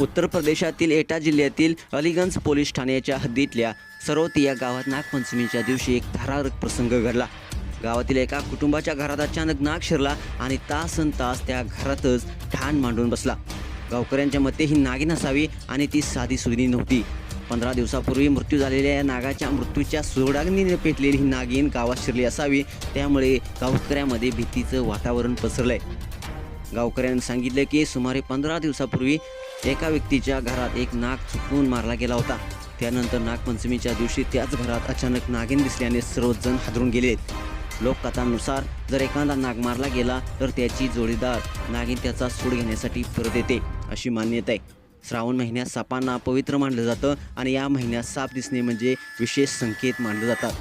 उत्तर प्रदेशातील एटा जिल्ह्यातील अलीगंज पोलीस ठाण्याच्या हद्दीतल्या सरोती या गावात नागपंचमीच्या दिवशी एक थरारक प्रसंग घडला. गावातील एका कुटुंबाच्या घरात अचानक नाग शिरला आणि तासन तास त्या घरातच ठाण मांडून बसला. गावकऱ्यांच्या मते ही नागिन असावी आणि ती साधी सुधी नव्हती. पंधरा दिवसापूर्वी मृत्यू झालेल्या या नागाच्या मृत्यूच्या सोडागणीने पेटलेली ही नागिन गावात शिरली असावी त्यामुळे गावकऱ्यामध्ये भीतीचं वातावरण पसरलंय. गावकऱ्यांनी सांगितलं की सुमारे पंधरा दिवसापूर्वी एका व्यक्तीच्या घरात एक नाग चुकवून मारला गेला होता. त्यानंतर नागपंचमीच्या दिवशी त्याच घरात अचानक नागिन दिसल्याने सर्वजण हादरून गेले. लोककथानुसार जर एखादा नाग मारला गेला तर त्याची जोडीदार नागिन त्याचा सूड घेण्यासाठी परत येते अशी मान्यता आहे. श्रावण महिन्यात सापांना पवित्र मानलं जातं आणि या महिन्यात साप दिसणे म्हणजे विशेष संकेत मानले जातात.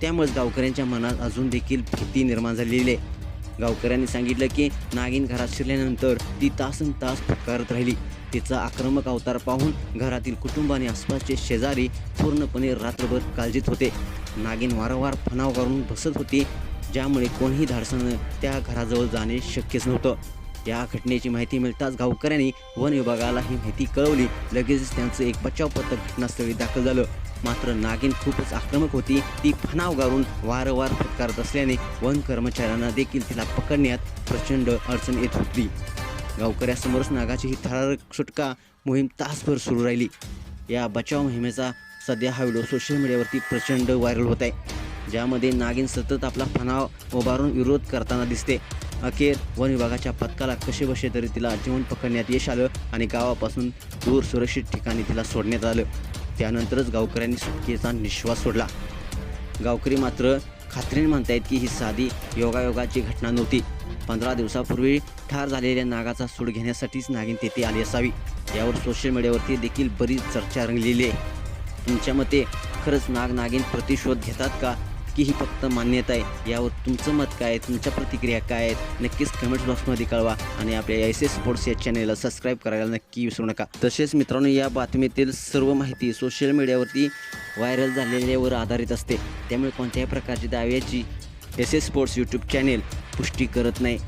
त्यामुळेच गावकऱ्यांच्या मनात अजून देखील भीती निर्माण झालेली आहे. गावकऱ्यांनी सांगितलं की नागिन घरात शिरल्यानंतर ती तासन तास फटकारत राहिली. तिचा आक्रमक अवतार पाहून घरातील कुटुंब आणि आसपासचे शेजारी पूर्णपणे रात्रभर काळजीत होते. नागिन वारंवार फणाव करून बसत होती ज्यामुळे कोणीही धाडसानं त्या घराजवळ जाणे शक्यच नव्हतं. या घटनेची माहिती मिळताच गावकऱ्यांनी वन विभागाला ही माहिती कळवली. लगेचच त्यांचं एक बचाव पथक घटनास्थळी दाखल झालं. मात्र नागिन खूपच आक्रमक होती. ती फणाव गारून वारंवार फटकारत असल्याने वन कर्मचाऱ्यांना देखील तिला पकडण्यात प्रचंड अडचण येत होती. गावकऱ्यासमोरच नागाची ही थरारक सुटका मोहीम तासभर सुरू राहिली. या बचाव मोहिमेचा सध्या हा व्हिडिओ सोशल मीडियावरती प्रचंड व्हायरल होत आहे. ज्यामध्ये नागिन सतत आपला फणाव उभारून विरोध करताना दिसते. अखेर वन विभागाच्या पथकाला कसे बसे तरी तिला जीवन पकडण्यात यश आलं आणि गावापासून दूर सुरक्षित ठिकाणी तिला सोडण्यात आलं. त्यानंतरच गावकऱ्यांनी सुटकेचा निश्वास सोडला. गावकरी मात्र खात्रीने म्हणतायत की ही साधी योगायोगाची घटना नव्हती. पंधरा दिवसापूर्वी ठार झालेल्या नागाचा सूड घेण्यासाठीच नागिन तेथे आली असावी. यावर सोशल मीडियावरती देखील बरीच चर्चा रंगलेली आहे. तुमच्या मते खरंच नाग नागिन प्रतिशोध घेतात का? की ही फक्त मान्यता आहे. यावर तुमचं मत काय आहे? तुमच्या प्रतिक्रिया काय आहेत? नक्कीच कमेंट बॉक्समध्ये कळवा आणि आपल्या एस एस स्पोर्ट्स या चॅनेलला सबस्क्राईब करायला नक्की विसरू नका. तसेच मित्रांनो या बातमीतील सर्व माहिती सोशल मीडियावरती व्हायरल झालेल्यावर आधारित असते. त्यामुळे कोणत्याही प्रकारची दाव्याची S S sports YouTube channel पुष्टी करत नाही.